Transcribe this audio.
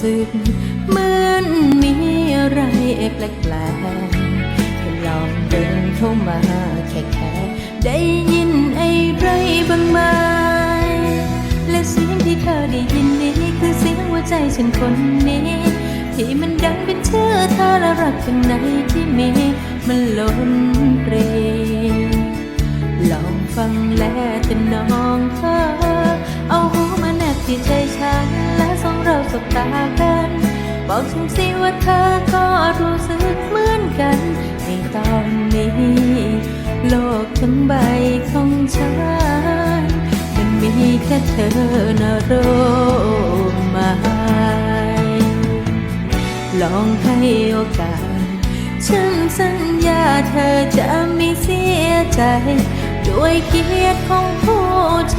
สึกเหมือนมีอะไรแปลกๆแค่ลองเดินเข้ามาแค่แค่ได้ยินไอ้ไรบ้างไหมและเสียงที่เธอได้ยินนี้คือเสียงหัวใจฉันคนนี้ ที่มันดังเป็นชื่อเธอและรักข้างในที่มีมันล้นเปรลองฟังและแต่น้องเธอาสบตากัน บอกฉันสิว่าเธอก็รู้สึกเหมือนกันในตอนนี้ โลกทั้งใบของฉัน มันมีแค่เธอนโรมายลองให้โอกาส ฉันสัญญาเธอจะไม่เสียใจ ด้วยเกียรติของผู้ช